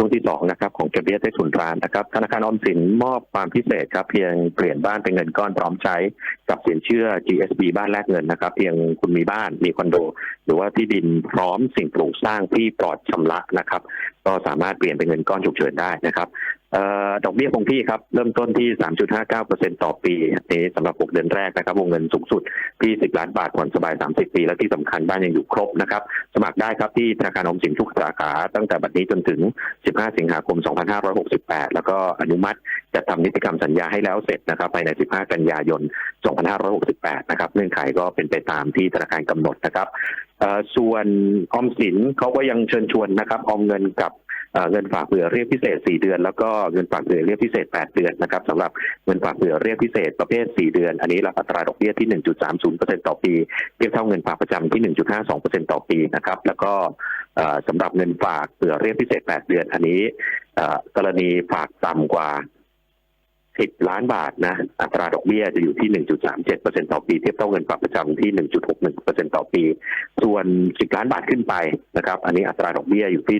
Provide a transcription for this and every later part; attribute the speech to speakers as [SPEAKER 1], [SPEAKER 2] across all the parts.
[SPEAKER 1] ช่วงที่สองนะครับของเก็บเบี้ยใต้ถุนร้านนะครับธนาคารออมสินมอบความพิเศษครับเพียงเปลี่ยนบ้านเป็นเงินก้อนพร้อมใช้กับสินเชื่อ GSB บ้านแลกเงินนะครับ เพียงคุณมีบ้านมีคอนโด หรือว่าที่ดินพร้อมสิ่งปลูกสร้างที่ปลอดชำระนะครับ ก็สามารถเปลี่ยนเป็นเงินก้อนฉุกเฉินได้นะครับ ดอกเบี้ยคงที่ครับ เริ่มต้นที่ 3.59%ต่อปีนี้สำหรับ 6 เดือนแรกนะครับ วงเงินสูงสุดที่ 10 ล้านบาทผ่อนสบาย 30 ปี และที่สำคัญบ้านยังอยู่ครบนะครับ สมัครได้ครับที่ธนาคารออมสินทุกสาขา ตั้งแต่บัดนี้จนถึง 15 สิงหาคม 2568 แล้วก็อนุมัติจัดทำนิติกรรมสัญญาให้แล้วเสร็จนะครับภายใน 15 กันยายน 2568 นะครับเงื่อนไขก็เป็นไปตามที่ธนาคารกำหนดนะครับส่วนออมสินเขาก็ยังเชิญชวนนะครับออมเงินกับ เงินฝากเผื่อเรียกพิเศษ 4 เดือน แล้วก็เงินฝากเผื่อเรียกพิเศษ 8 เดือนนะครับสำหรับเงินฝากเผื่อเรียกพิเศษประเภท 4 เดือน อันนี้รับอัตราดอกเบี้ยที่ 1.30%ต่อปีเทียบเท่าเงินฝากประจำที่ 1.52%ต่อปีนะครับแล้วก็เอ่อสำหรับเงินฝากเผื่อเรียกพิเศษ 8 เดือน อันนี้กรณีฝากต่ำกว่า 10 ล้านบาทนะอัตราดอกเบี้ยจะอยู่ที่ 1.37%ต่อปี เทียบเท่าเงินฝากประจำที่ 1.61%ต่อปี ส่วน 10 ล้านบาทขึ้นไปนะครับอันนี้อัตราดอกเบี้ยอยู่ที่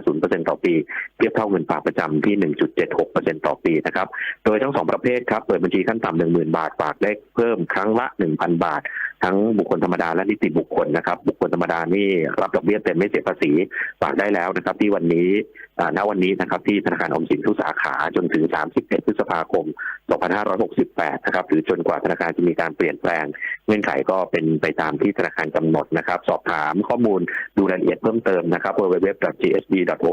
[SPEAKER 1] 1.50%ต่อปี เทียบเท่าเงินฝากประจำที่ 1.76%ต่อปีนะครับโดยทั้งสองประเภทครับเปิดบัญชีขั้นต่ำ10,000 บาทฝากได้เพิ่มครั้งละ 1,000 บาท ทั้งบุคคลธรรมดาและนิติบุคคลนะครับบุคคลธรรมดานี่รับดอกเบี้ยเต็มไม่เสียภาษีฝากได้แล้วนะครับที่วันนี้ณวันนี้นะครับที่ธนาคารออมสินทุกสาขาจนถึง 31 พฤษภาคม2568 นะครับ หรือจนกว่าธนาคารจะมีการเปลี่ยนแปลง เงื่อนไขก็เป็นไปตามที่ธนาคารกำหนดนะครับ สอบถามข้อมูลดูรายละเอียดเพิ่มเติมนะครับ www.jsb.or.th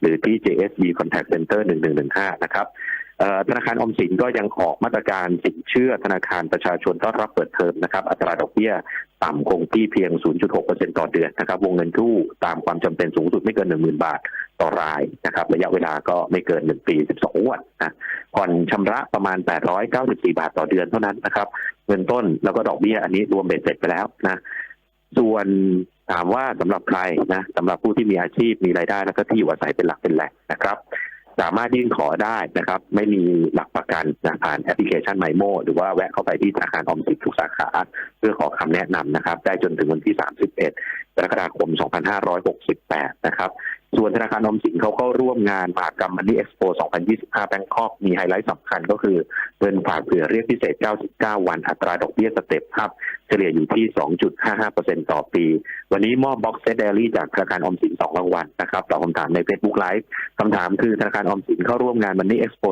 [SPEAKER 1] หรือที่ JSB Contact Center 1115 นะครับธนาคารออมสินก็ยังออกมาตรการสินเชื่อธนาคารประชาชนต้อนรับเปิดเทอมนะครับอัตราดอกเบี้ยต่ำคงที่เพียง 0.6%ต่อเดือนนะครับ วงเงินกู้ตามความจำเป็นสูงสุดไม่เกิน 10,000 บาท ต่อรายนะครับ ระยะเวลาก็ไม่เกิน 1 ปี 12งวดนะผ่อนชำระประมาณ 894 บาทต่อเดือนเท่านั้นนะครับ เงินต้นแล้วก็ดอกเบี้ยอันนี้รวมเบ็ดเสร็จไปแล้วนะ ส่วนถามว่าสำหรับใครนะสำหรับผู้ที่มีอาชีพมีรายได้แล้วก็ที่อยู่อาศัยเป็นหลักเป็นแหล่งนะครับ สามารถยื่นขอได้นะครับ ไม่มีหลักประกันนะผ่านแอปพลิเคชันไมโมหรือว่าแวะเข้าไปที่ธนาคารออมสินทุกสาขา เพื่อขอคำแนะนำนะครับ ได้จนถึงวันที่ 31กรกฎาคม 2568 นะครับ ส่วนธนาคารอมสินเขาเข้าร่วมงานมหากรรมมันนี่เอ็กซ์โป2025แบงคอกมีไฮไลท์สำคัญก็คือเงินฝากเผื่อเรียกพิเศษ 99 วันอัตราดอกเบี้ยสเต็ปครับ เฉลี่ยอยู่ที่ 2.55%ต่อปี วันนี้มอบบ็อกเซตเดลี่จากธนาคารอมสิน2รางวัลนะครับตอบคำถามใน Facebook Live คำถามคือธนาคารออมสินเข้าร่วมงานมันนี่เอ็กซ์โป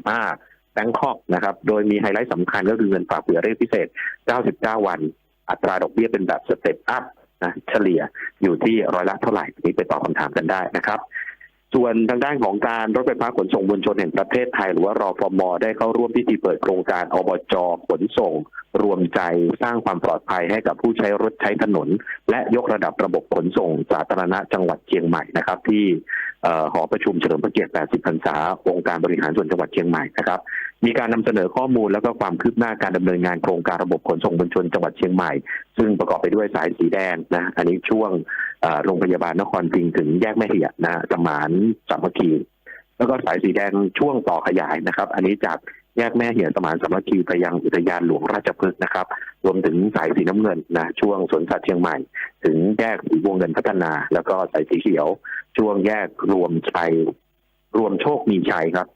[SPEAKER 1] 2025แบงคอกนะครับโดยมีไฮไลท์สำคัญก็คือเงินฝากเผื่อเรียกพิเศษ 99 วัน อัตราดอกเบี้ยเป็นแบบสเต็ปอัพ นะเฉลี่ยอยู่ที่ร้อยละเท่าไหร่นี่ไปตอบคำถามกันได้นะครับ ส่วนทางด้านของการรถไฟฟ้าขนส่งมวลชนแห่งประเทศไทย หรือว่ารอฟมได้เข้าร่วมพิธีเปิดโครงการอบจขนส่ง รวมใจสร้างความปลอดภัยให้กับผู้ใช้รถใช้ถนน และยกระดับระบบขนส่งสาธารณะจังหวัดเชียงใหม่นะครับที่หอประชุมเฉลิมพระเกียรติ 80 พรรษา องค์การบริหารส่วนจังหวัดเชียงใหม่นะครับ มีการนำเสนอข้อมูลแล้วก็ความคืบหน้าการดำเนินงานโครงการระบบขนส่งมวลชนจังหวัดเชียงใหม่ ซึ่งประกอบไปด้วยสายสีแดงนะ อันนี้ช่วงโรงพยาบาลนครพิงถึงแยกแม่เหียนะสมานสามัคคี แล้วก็สายสีแดงช่วงต่อขยายนะครับ อันนี้จากแยกแม่เหียนสมานสามัคคีไปยังอุทยานหลวงราชพฤกษ์นะครับ รวมถึงสายสีน้ำเงินนะช่วงสวนสัตว์เชียงใหม่ ถึงแยกสีวงเงินพัฒนา แล้วก็สายสีเขียว ช่วงแยกรวมชัยรวมโชคมีชัยครับ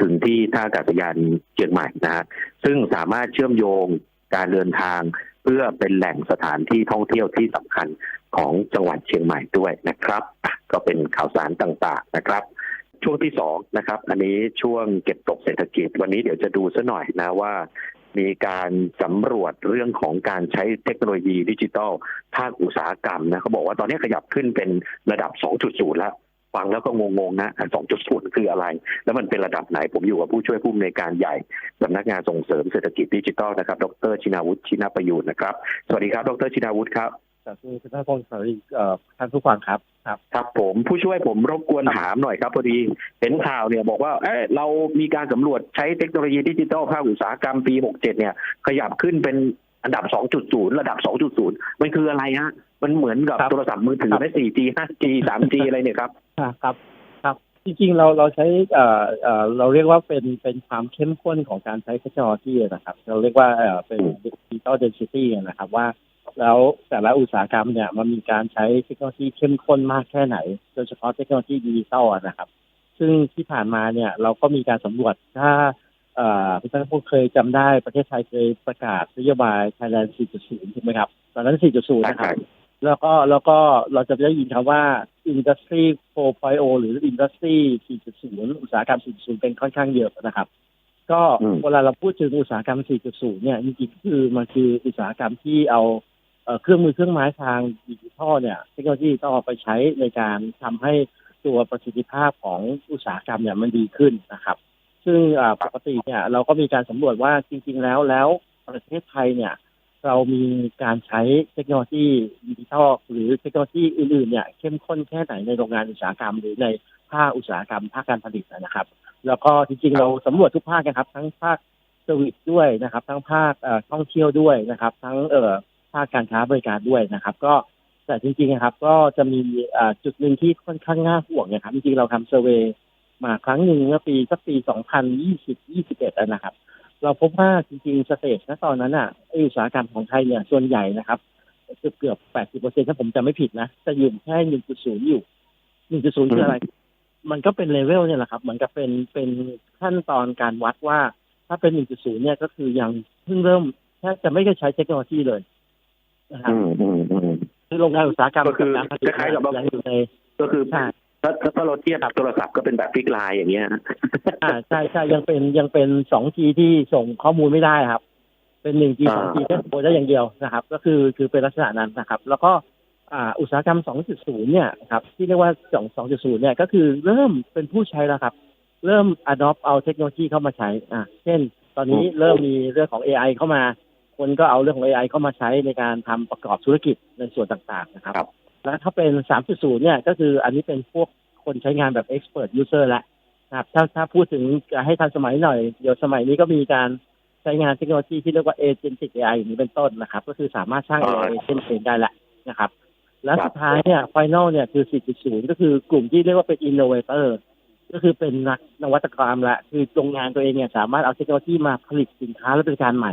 [SPEAKER 1] ถึงที่ท่าอากาศยานเชียงใหม่นะฮะซึ่งสามารถเชื่อมโยงการเดินทาง เพื่อเป็นแหล่งสถานที่ท่องเที่ยวที่สำคัญของจังหวัดเชียงใหม่ด้วยนะครับ ก็เป็นข่าวสารต่างๆนะครับ ช่วงที่สองนะครับ อันนี้ช่วงเก็บตกเศรษฐกิจ วันนี้เดี๋ยวจะดูซะหน่อยนะว่ามีการสำรวจเรื่องของการใช้เทคโนโลยีดิจิทัลภาคอุตสาหกรรมนะเขาบอกว่าตอนนี้ขยับขึ้นเป็นระดับ 2.0 แล้ว ฟังแล้วก็งงๆนะอะ2.0คืออะไร แล้วมันเป็นระดับไหน ผมอยู่กับผู้ช่วยผู้อำนวยการใหญ่สำนักงานส่งเสริมเศรษฐกิจดิจิทัลนะครับ ดรชินาวุฒิชินาประยูนนะครับ สวัสดีครับ ดรชินาวุฒิครับ
[SPEAKER 2] สวัสดีคุณท่านพงศ์สวัสดีเอ่อท่านผู้ฟังครับครับ
[SPEAKER 1] ครับผมผู้ช่วยผมรบกวนถามหน่อยครับพอดี เห็นข่าวเนี่ยบอกว่าเอ๊ะเรามีการสำรวจใช้เทคโนโลยีดิจิทัลภาคอุตสาหกรรมปี 67 เนี่ย ขยับขึ้นเป็นอันดับ 2.0 ระดับ 2.0 มันคืออะไรฮะ มันเหมือนกับ
[SPEAKER 2] ครับ
[SPEAKER 1] โทรศัพท์มือถือ
[SPEAKER 2] ครับ
[SPEAKER 1] ไหม 4G 5G 3G อะไรเนี่ยครับ
[SPEAKER 2] ครับครับจริงๆเราเราใช้เอ่อเอ่อเราเรียกว่าเป็นเป็นความเข้มข้นของการใช้เทคโนโลยีนะครับ เราเรียกว่าเอ่อเป็นดิจิตอลเดนซิตี้นะครับว่า แล้วแต่ละอุตสาหกรรมเนี่ยมันมีการใช้เทคโนโลยีเข้มข้นมากแค่ไหน โดยเฉพาะเทคโนโลยีดิจิตอลอะนะครับ ซึ่งที่ผ่านมาเนี่ยเราก็มีการสำรวจถ้าเอ่อคุณท่านผู้เคยจำได้ประเทศไทยเคยประกาศนโยบาย Thailand 4.0 ถูกไหมครับ ตอนนั้น 4.0 นะครับ แล้วก็แล้วก็เราจะได้ยินคำว่า Industry 4.0 หรือ Industry 4.0 อุตสาหกรรม 4.0 เป็นค่อนข้างเยอะนะครับ ก็
[SPEAKER 1] อืม
[SPEAKER 2] เวลาเราพูดถึงอุตสาหกรรม 4.0 เนี่ยจริงๆคือมันคืออุตสาหกรรมที่เอาเอ่อเครื่องมือเครื่องไม้ทางดิจิทัลเนี่ยเทคโนโลยีต้องเอาไปใช้ในการทำให้ตัวประสิทธิภาพของอุตสาหกรรมเนี่ยมันดีขึ้นนะครับ ซึ่งอ่าปกติเนี่ยเราก็มีการสำรวจว่าจริง ๆ แล้วแล้วประเทศไทยเนี่ย เรามีการใช้เทคโนโลยีดิจิทัลหรือเทคโนโลยีอื่นๆเนี่ยเข้มข้นแค่ไหนในโรงงานอุตสาหกรรม หรือในภาคอุตสาหกรรมภาคการผลิตนะครับ แล้วก็จริงๆเราสำรวจทุกภาคนะครับ ทั้งภาคเซอร์วิสด้วยนะครับ ทั้งภาคท่องเที่ยวด้วยนะครับ ทั้งเอ่อภาคการค้าบริการด้วยนะครับ ก็แต่จริงๆนะครับ ก็จะมีจุดหนึ่งที่ค่อนข้างน่าห่วงนะครับจริงๆเราทำเซอร์เวยมาครั้งหนึ่งเมื่อปีสักปี 2020-21นะครับ เราพบว่าจริงๆสเตจณตอนนั้นอะไอ้อุตสาหกรรมของไทยเนี่ยส่วนใหญ่นะครับเกือบเกือบแปดสิบเปอร์เซ็นถ้าผมจำไม่ผิดนะจะอยู่แค่หนึ่งจุดศูนย์อยู่หนึ่งจุดศูนย์คืออะไร มันก็เป็นเลเวลเนี่ยแหละครับ เหมือนกับเป็นเป็นขั้นตอนการวัดว่า ถ้าเป็นหนึ่งจุดศูนย์เนี่ยก็คือยังเพิ่งเริ่มแทบจะไม่ได้ใช้เทคโนโลยีเลยนะครับ
[SPEAKER 1] อืมอืมอืม
[SPEAKER 2] คือโรงงานอุตสาหกรรม
[SPEAKER 1] ก็คือ
[SPEAKER 2] การผลิต
[SPEAKER 1] คล้ายๆกับว่า
[SPEAKER 2] ยังอยู่ใน
[SPEAKER 1] ก็คือ
[SPEAKER 2] ใช่
[SPEAKER 1] ถ้าถ้าถ้าเราเทียบโทรศัพท์ก็เป็นแบบฟิกไลน์อย่างเงี้ย
[SPEAKER 2] อ่าใช่ใช่ยังเป็นยังเป็นสองทีที่ส่งข้อมูลไม่ได้ครับ เป็นหนึ่งทีสองทีแค่โทรได้อย่างเดียวนะครับ ก็คือคือเป็นลักษณะนั้นนะครับ แล้วก็อ่าอุตสาหกรรม 2.0 เนี่ยครับที่เรียกว่า 2 2.0 เนี่ยก็คือเริ่มเป็นผู้ใช้แล้วครับ เริ่ม adopt เอาเทคโนโลยีเข้ามาใช้อ่าเช่น ตอนนี้เริ่มมีเรื่องของ AI เข้ามา คนก็เอาเรื่องของ AI เข้ามาใช้ในการทำประกอบธุรกิจในส่วนต่างๆนะครับ
[SPEAKER 1] ครับ
[SPEAKER 2] แล้วถ้าเป็น 3.0 เนี่ย ก็คืออันนี้เป็นพวกคนใช้งานแบบ expert user แล้วนะครับถ้าถ้าพูดถึงให้ทันสมัยหน่อย เดี๋ยวสมัยนี้ก็มีการใช้งานเทคโนโลยีที่เรียกว่า agentic AI อย่างนี้เป็นต้นนะครับ ก็คือสามารถสร้าง
[SPEAKER 1] อ่า
[SPEAKER 2] AI agent เองได้แหละนะครับ และ
[SPEAKER 1] ครับ
[SPEAKER 2] สุดท้ายเนี่ย final เนี่ยคือ 4.0 ก็คือกลุ่มที่เรียกว่าเป็น innovator ก็คือเป็นนักนวัตกรรมละคือโรงงานตัวเองเนี่ยสามารถเอาเทคโนโลยีมาผลิตสินค้าและบริการใหม่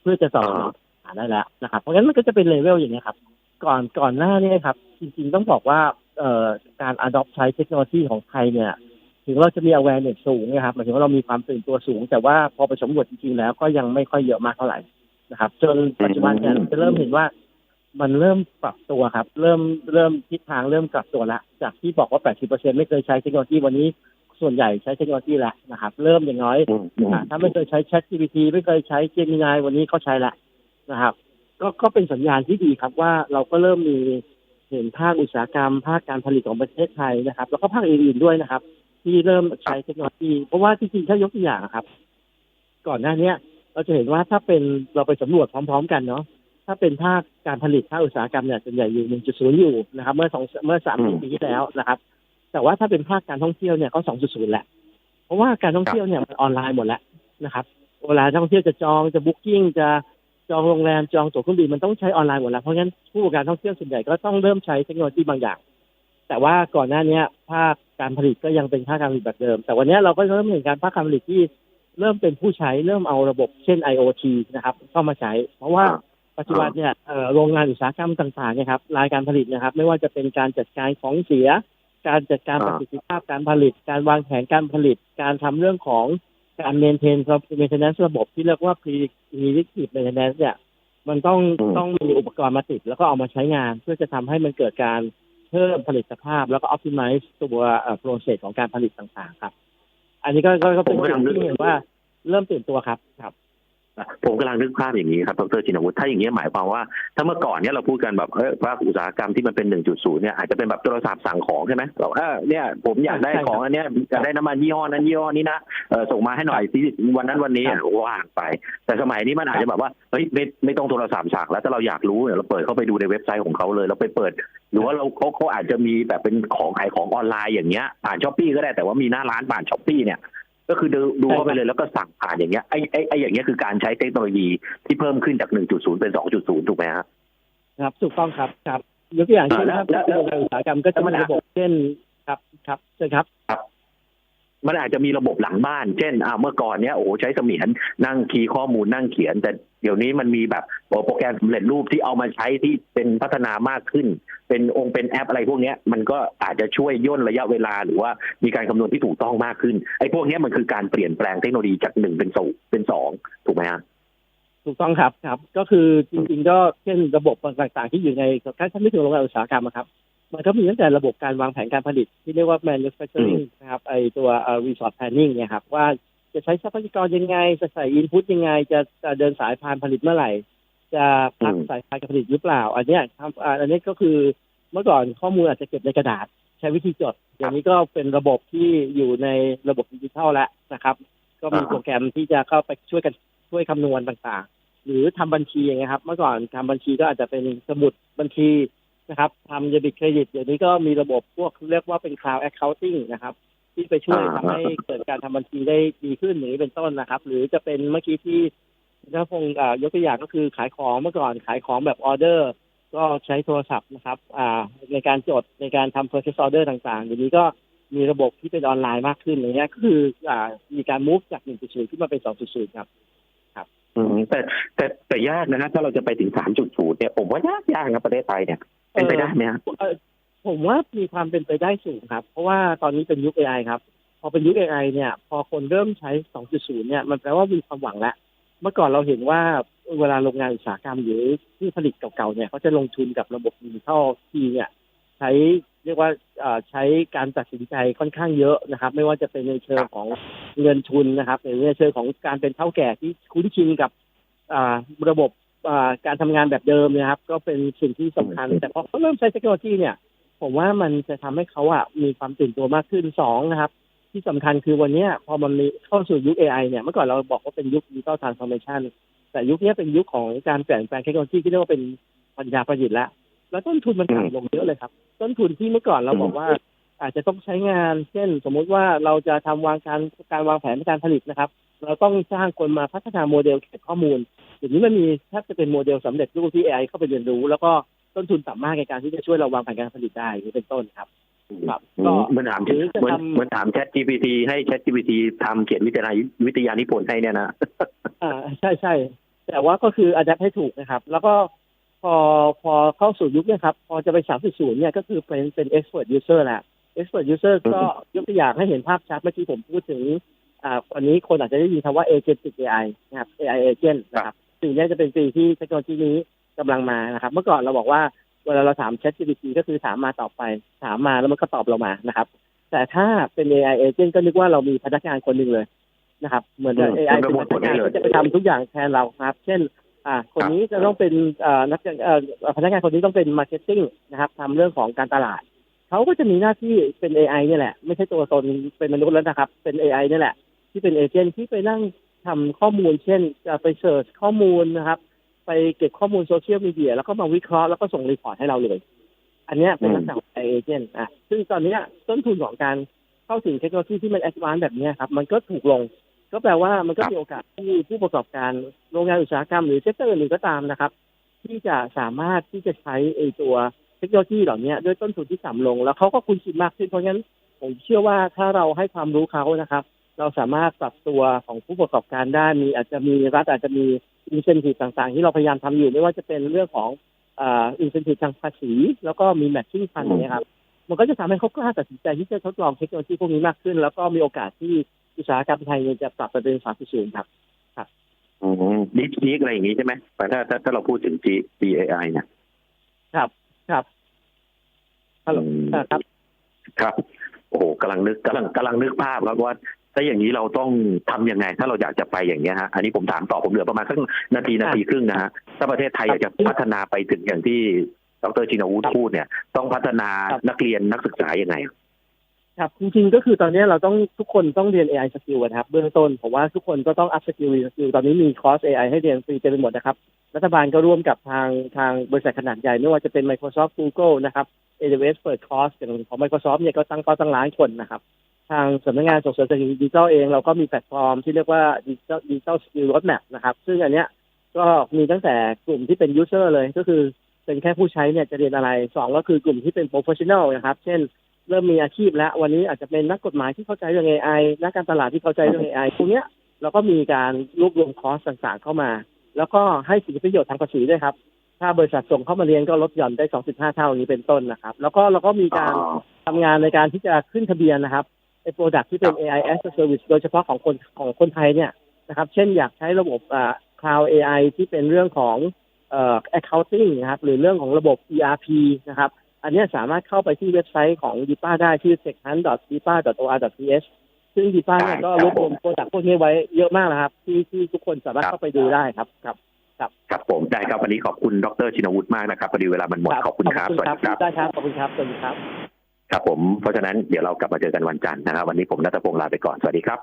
[SPEAKER 2] เพื่อจะตอบสนองปัญหาได้แล้วนะครับ เพราะงั้นมันก็จะเป็นเลเวลอย่างนี้ยครับ ก่อนก่อนหน้านี้ครับ จริงๆต้องบอกว่าเอ่อการ adopt ใช้เทคโนโลยีของไทยเนี่ย ถึงเราจะมี awareness สูงนะครับหมายถึงว่าเรามีความตื่นตัวสูง แต่ว่าพอไปสำรวจจริงๆแล้วก็ยังไม่ค่อยเยอะมากเท่าไหร่นะครับ จนปัจจุบันเนี่ยเราจะเริ่มเห็นว่ามันเริ่มปรับตัวครับ เริ่มเริ่มทิศทางเริ่มกลับตัวละจากที่บอกว่า 80%ไม่เคยใช้เทคโนโลยีวันนี้ส่วนใหญ่ใช้เทคโนโลยีแล้วนะครับ เริ่มอย่างน้อย
[SPEAKER 1] อืมอืม
[SPEAKER 2] อ่าถ้าไม่เคยใช้ Chat GPT ไม่เคยใช้ Gemini วันนี้เขาใช้ละนะครับ ก็ก็เป็นสัญญาณที่ดีครับว่าเราก็เริ่มมีเห็นภาคอุตสาหกรรม ภาคการผลิตของประเทศไทยนะครับ แล้วก็ภาคอื่นๆด้วยนะครับ ที่เริ่มใช้เทคโนโลยี เพราะว่าจริงๆถ้ายกตัวอย่างนะครับ ก่อนหน้าเนี้ย เราจะเห็นว่าถ้าเป็นเราไปสำรวจพร้อม ๆ กันเนาะถ้าเป็นภาคการผลิตภาคอุตสาหกรรมเนี่ยส่วนใหญ่อยู่1.0อยู่นะครับ เมื่อสองเมื่อสาม
[SPEAKER 1] อืม
[SPEAKER 2] ปีที่แล้วนะครับ แต่ว่าถ้าเป็นภาคการท่องเที่ยวเนี่ยเขา2.0แหละ เพราะว่าการท่องเที่ยวเนี่ยมันออนไลน์หมดแล้วนะครับเวลาท่องเที่ยวจะจองจะบุ๊กิ้งจะ จองโรงแรมจองตั๋วเครื่องบินมันต้องใช้ออนไลน์หมดแล้วเพราะงั้นผู้ประกอบการท่องเที่ยวส่วนใหญ่ก็ต้องเริ่มใช้เทคโนโลยีบางอย่าง แต่ว่าก่อนหน้าเนี้ยภาคการผลิตก็ยังเป็นภาคการผลิตแบบเดิม แต่วันเนี้ยเราก็เริ่มเห็นการภาคการผลิตที่เริ่มเป็นผู้ใช้เริ่มเอาระบบเช่น IoT นะครับเข้ามาใช้ เพราะว่า
[SPEAKER 1] อ่า
[SPEAKER 2] ปัจจุบันเนี่ยเอ่อโรงงานอุตสาหกรรมต่างๆเนี่ยครับรายการผลิตนะครับ ไม่ว่าจะเป็นการจัดการของเสีย การจัดการประ
[SPEAKER 1] อ่า
[SPEAKER 2] สิทธิภาพการผลิต การวางแผนการผลิต การทำเรื่องของ การเมนเทนครับเมนเทนแนนซ์ระบบที่เรียกว่า pre predictive maintenance เนี่ยมันต้อง
[SPEAKER 1] อืม
[SPEAKER 2] ต้องมีอุปกรณ์มาติด แล้วก็เอามาใช้งาน เพื่อจะทำให้มันเกิดการเพิ่มผลิตภาพ แล้วก็ optimize ตัวเอ่อ process ของการผลิตต่างๆ ครับ อันนี้ก็ก็ก็เป็น
[SPEAKER 1] ผมกำลังนึ
[SPEAKER 2] สิ่
[SPEAKER 1] ก
[SPEAKER 2] งที่เห็นว่าเริ่มตื่นตัวครับครับ
[SPEAKER 1] ผมกำลังนึกภาพอย่างนี้ครับดรจินวุฒิถ้าอย่างนี้ยหมายความว่า ถ้าเมื่อก่อนเนี่ยเราพูดกันแบบเออภาคอุตสาหกรรมที่มันเป็น 1.0 เนี่ยอาจจะเป็นแบบโทรศัพท์สั่งของใช่ไหมเราเออเนี่ยผมอยากได้
[SPEAKER 2] ใช่ครับ
[SPEAKER 1] ของอันเนี้ยอยากได้น้ำมันยี่ห้อนั้นยี่ห้อนี้นะเออส่งมาให้หน่อยสิวันนั้นวันนี้
[SPEAKER 2] ครับ
[SPEAKER 1] ว่างไป แต่สมัยนี้มันอาจจะแบบว่าเฮ้ยไม่ไม่ต้องโทรศัพท์สั่งแล้วถ้าเราอยากรู้เนี่ยเราเปิดเข้าไปดูในเว็บไซต์ของเขาเลยเราไปเปิด หรือว่าเราเขาเขาอาจจะมีแบบเป็นของขายของออนไลน์อย่างเงี้ยผ่านช้อปปี้ก็ได้แต่ว่ามีหน้าร้านผ่านช้อปปี้เนี่ย ก็คือดูดูเข้าไปเลยแล้วก็สั่งผ่านอย่างเงี้ยไอ้ไอ้ไอ้อย่างเงี้ยคือการใช้เทคโนโลยีที่เพิ่มขึ้นจาก 1.0 เป็น 2.0 ถูกไหมฮะ
[SPEAKER 2] ครับ ถูกต้องครับครับยกตัวอย่างเช่น
[SPEAKER 1] อ่า
[SPEAKER 2] ถ้า
[SPEAKER 1] แล้ว
[SPEAKER 2] เป็นโรงงานอุตสาหกรรมก็จะมี
[SPEAKER 1] แล้วมัน
[SPEAKER 2] ระบบเช่นครับครับเช่นครับ
[SPEAKER 1] มันอาจจะมีระบบหลังบ้าน เช่นอ่าเมื่อก่อนเนี้ยโอ้ใช้เสมียนนั่งคีย์ข้อมูลนั่งเขียน แต่เดี๋ยวนี้มันมีแบบโปรแกรมสำเร็จรูปที่เอามาใช้ที่เป็นพัฒนามากขึ้น เป็นองค์เป็นแอปอะไรพวกเนี้ยมันก็อาจจะช่วยย่นระยะเวลา หรือว่ามีการคำนวณที่ถูกต้องมากขึ้นไอ้พวกเนี้ยมันคือการเปลี่ยนแปลงเทคโนโลยีจากหนึ่งเป็นสองเป็นสองถูกไหมฮะ
[SPEAKER 2] ถูกต้องครับครับ ก็คือจริง ๆ ก็เช่นระบบต่างๆ ที่อยู่ในถ้าท่านไม่ถึงโรงงานอุตสาหกรรมอะครับ มันก็มีตั้งแต่ระบบการวางแผนการผลิตที่เรียกว่า manufacturing นะครับไอตัว resource planning เนี่ยครับว่าจะใช้ทรัพยากรยังไง จะใส่ input ยังไง จะจะเดินสายพานผลิตเมื่อไหร่ จะพัก
[SPEAKER 1] อืม
[SPEAKER 2] สายพานการผลิตหรือเปล่า อันเนี้ยครับอ่าอันนี้ก็คือเมื่อก่อนข้อมูลอาจจะเก็บในกระดาษ ใช้วิธีจดเดี๋ยวนี้ก็เป็นระบบที่อยู่ในระบบดิจิทัลแล้วนะครับ ก็มีโปรแกรมที่จะเข้าไปช่วยกันช่วยคำนวณต่างๆ หรือทำบัญชีอย่างเงี้ยครับ เมื่อก่อนทำบัญชีก็อาจจะเป็นสมุดบัญชี นะครับทำเดบิตเครดิตเดี๋ยวนี้ก็มีระบบพวกเรียกว่าเป็น cloud accounting นะครับ ที่ไปช่วย
[SPEAKER 1] อ่า
[SPEAKER 2] ทำให้เกิดการทำบัญชีได้ดีขึ้นอย่างนี้เป็นต้นนะครับ หรือจะเป็นเมื่อกี้ที่ท่านพงศ์อ่ายกตัวอย่างก็คือขายของเมื่อก่อนขายของแบบออเดอร์ ก็ใช้โทรศัพท์นะครับอ่าในการจดในการทำ purchase order ต่างๆเดี๋ยวนี้ก็มีระบบที่เป็นออนไลน์มากขึ้นอย่างเงี้ยก็คืออ่ามีการ move จาก1.0ขึ้นมาเป็น2.0ครับ
[SPEAKER 1] อืมแต่แต่แต่ยากนะฮะถ้าเราจะไปถึงสามจุดศูนย์เนี่ยผมว่ายากยากนะประเทศไทยเนี่ย เป็นไปได้ไหมฮะ
[SPEAKER 2] เอ่อผมว่ามีความเป็นไปได้สูงครับ เพราะว่าตอนนี้เป็นยุค AI ครับ พอเป็นยุค AI เนี่ย พอคนเริ่มใช้ 2.0 เนี่ย มันแปลว่ามีความหวังแล้ว เมื่อก่อนเราเห็นว่าเวลาโรงงานอุตสาหกรรมหรือที่ผลิตเก่าๆ เนี่ยเขาจะลงทุนกับระบบดิจิทัลทีเนี่ย ใช้เรียกว่าใช้การตัดสินใจค่อนข้างเยอะนะครับ ไม่ว่าจะเป็นในเชิงของเงินทุนนะครับในเชิงของการเป็นเท่าแก่ที่คุ้นชินกับระบบ การทำงานแบบเดิมเนะครับ ก็เป็นสิ่งที่สำคัญ แต่พอเขาเริ่มใช้เทคโนโลยีเนี่ย ผมว่ามันจะทำให้เขาอะมีความตื่นตัวมากขึ้นสองนะครับ ที่สำคัญคือวันเนี้ยพอมันมีเข้าสู่ยุค AI เนี่ยเมื่อก่อนเราบอกว่าเป็นยุคดิจิตอลทรานส์ฟอร์เมชันแต่ยุคเนี้ยเป็นยุคของการเปลี่ยนแปลงเทคโนโลยีที่เรียกว่าเป็นปัญญาประดิษฐ์แล้วแล้วต้นทุนมันต่ำลงเยอะเลยครับ ต้นทุนที่เมื่อก่อนเราบอกว่า อาจจะต้องใช้งาน เช่น สมมุติว่าเราจะทำวางการการวางแผนการผลิตนะครับ เราต้องจ้างคนมาพัฒนาโมเดลเก็บข้อมูล เดี๋ยวนี้มันมีแทบจะเป็นโมเดลสำเร็จรูปที่ AI เข้าไปเรียนรู้ แล้วก็ต้นทุนต่ำมากในการที่จะช่วยเราวางแผนการผลิตได้อย่างนี้เป็นต้นครับครับ
[SPEAKER 1] อื
[SPEAKER 2] ก็
[SPEAKER 1] มเหมือนถาม
[SPEAKER 2] หรือจะ
[SPEAKER 1] เหมือน
[SPEAKER 2] ทำ
[SPEAKER 1] เหมือนถาม Chat GPT ให้ Chat GPT ทำเขียนวิทยาวิทยานิพนธ์ให้เนี่ยนะ
[SPEAKER 2] อ่าใช่ใช่แต่ว่าก็คืออัดแอปให้ถูกนะครับ แล้วก็พอพอเข้าสู่ยุคเนี่ยครับ พอจะไป3.0เนี่ยก็คือเป็นเป็น expert user แหละ expert user ก็ยกตัวอย่างให้เห็นภาพชัดเมื่อกี้ผมพูดถึงอ่าวันนี้คนอาจจะได้ยินคำว่า agentic AI นะครับ AI agent นะครับ สิ่งนี้จะเป็นสิ่งที่เทคโนโลยีนี้กำลังมานะครับ เมื่อก่อนเราบอกว่าเวลาเราถาม Chat GPT ก็คือถามมาตอบไป ถามมาแล้วมันก็ตอบเรามานะครับ แต่ถ้าเป็น AI agent ก็นึกว่าเรามีพนักงานคนหนึ่งเลยนะครับ เหมือนกับ
[SPEAKER 1] อืม
[SPEAKER 2] AI
[SPEAKER 1] เป็น
[SPEAKER 2] เป็น
[SPEAKER 1] ระบบ
[SPEAKER 2] พนักงาน
[SPEAKER 1] หมดเลย
[SPEAKER 2] ก็จะไปทำทุกอย่างแทนเราครับ เช่น อ่า คนนี้จะต้องเป็นเอ่อนักเอ่อพนักงานคนนี้ต้องเป็น marketing นะครับทำเรื่องของการตลาดเขาก็จะมีหน้าที่เป็น AI เนี่ยแหละ ไม่ใช่ตัวตนเป็นมนุษย์แล้วนะครับ เป็น AI เนี่ยแหละ ที่เป็นเอเจนต์ที่ไปนั่ง ทำข้อมูล เช่นจะไปเสิร์ชข้อมูลนะครับ ไปเก็บข้อมูลโซเชียลมีเดียแล้วก็มาวิเคราะห์แล้วก็ส่งรีพอร์ตให้เราเลย อันนี้เป็นลักษณะของเอเจนต์อะซึ่งตอนนี้ต้นทุนของการเข้าถึงเทคโนโลยีที่มันแอดวานซ์แบบนี้ครับ มันก็ถูกลง ก็แปลว่ามันก็มีโอกาสที่ผู้ประกอบการโรงงานอุตสาหกรรมหรือเซกเตอร์อื่นก็ตามนะครับ ที่จะสามารถที่จะใช้ไอตัวเทคโนโลยีเหล่านี้ด้วยต้นทุนที่ต่ำลง แล้วเขาก็คุ้นชินมากขึ้นเพราะงั้นผมเชื่อว่าถ้าเราให้ความรู้เขานะครับ เราสามารถปรับตัวของผู้ประกอบการได้มีอาจจะมีรัฐอาจจะมีอินเซนティブต่างๆ ที่เราพยายามทำอยู่ไม่ว่าจะเป็นเรื่องของอ่าอินเซนティブทางภาษี แล้วก็มีแมทชิ่งฟันเนี่ยครับมันก็จะทำให้เขากล้าตัดสินใจที่จะทดลองเทคโนโลยีพวกนี้มากขึ้น แล้วก็มีโอกาสที่อุตสาหกรรมไทยเนี่ยจะปรับไปเป็น3.0ครับ
[SPEAKER 1] อืมดิฟซีกอะไรอย่างงี้ใช่ไหมแต่ถ้าถ้าถ้าเราพูดถึง G GAI เนี่ย
[SPEAKER 2] ครับครับฮัลโหล
[SPEAKER 1] อืม
[SPEAKER 2] อ่าครับ
[SPEAKER 1] ครับ โอ้โหกำลังนึกกำลังกำลังนึกภาพแล้วว่า ถ้าอย่างนี้เราต้องทำยังไง ถ้าเราอยากจะไปอย่างเงี้ยฮะอันนี้ผมถามต่อผมเหลือประมาณสักนาทีนาทีครึ่งนะฮะถ้าประเทศไทยอยากจะพัฒนาไปถึงอย่างที่ดรชินวุฒิพูดเนี่ย ต้องพัฒนา
[SPEAKER 2] ครับ
[SPEAKER 1] นักเรียนนักศึกษายังไง
[SPEAKER 2] ครับจริงๆก็คือตอนนี้เราต้องทุกคนต้องเรียน AI สกิลนะครับเบื้องต้นผมว่าทุกคนก็ต้องอัพสกิลสกิลตอนนี้มีคอร์ส AI ให้เรียนฟรีเต็มไปหมดนะครับ รัฐบาลก็ร่วมกับทางทางบริษัทขนาดใหญ่ ไม่ว่าจะเป็น Microsoft Google นะครับ AWS เปิดคอร์สอย่างของ Microsoft เนี่ยก็ตั้งก็ตั้งล้านคนนะครับ ทางสำนักงานส่งเสริมเศรษฐกิจดิจิทัลเองเราก็มีแพลตฟอร์มที่เรียกว่า Digital Digital Skill Roadmap นะครับ ซึ่งอันเนี้ยก็มีตั้งแต่กลุ่มที่เป็น user เลยก็คือเป็นแค่ผู้ใช้เนี่ยจะเรียนอะไรสองก็คือกลุ่มที่เป็น professional นะครับ เช่นเริ่มมีอาชีพแล้ว วันนี้อาจจะเป็นนักกฎหมายที่เข้าใจเรื่อง AI นักการตลาดที่เข้าใจเรื่อง AI พวกเนี้ยเราก็มีการรวบรวมคอร์สต่างๆเข้ามา แล้วก็ให้สิทธิประโยชน์ทางภาษีด้วยครับ ถ้าบริษัทส่งเข้ามาเรียนก็ลดหย่อนได้ 2.5 เท่าอย่างนี้เป็นต้นนะครับ แล้วก็เราก็มีการ
[SPEAKER 1] อ๋อ
[SPEAKER 2] ทำงานในการที่จะขึ้นทะเบียนนะครับ ไอ้โปรดักที่เป็น
[SPEAKER 1] ครับ
[SPEAKER 2] AI as a service โดยเฉพาะของคนของคนไทยเนี่ยนะครับ เช่นอยากใช้ระบบอ่า cloud AI ที่เป็นเรื่องของเอ่อ accounting นะครับ หรือเรื่องของระบบ ERP นะครับ อันเนี้ยสามารถเข้าไปที่เว็บไซต์ของ DIPA ได้ชื่อ techhunt.dipa.or.th ซึ่ง DIPA เนี่ย
[SPEAKER 1] ได้
[SPEAKER 2] ก็
[SPEAKER 1] ครับ
[SPEAKER 2] รวบรวมโปรดักพวกนี้ไว้เยอะมากนะครับ ที่ที่ทุกคนสามารถ
[SPEAKER 1] ครับ
[SPEAKER 2] เข้าไปดูได้ครับครับ
[SPEAKER 1] ครับผมได้ครับวันนี้ขอบคุณดรชินวุฒิมากนะครับพอดีเวลามันหมดขอบคุณครับสวัสดีครับ
[SPEAKER 2] ได้ครับขอบคุณครับสวัสดีครับ
[SPEAKER 1] ครับผมเพราะฉะนั้นเดี๋ยวเรากลับมาเจอกันวันจันทร์นะครับวันนี้ผมนัทพงศ์ลาไปก่อนสวัสดีครับ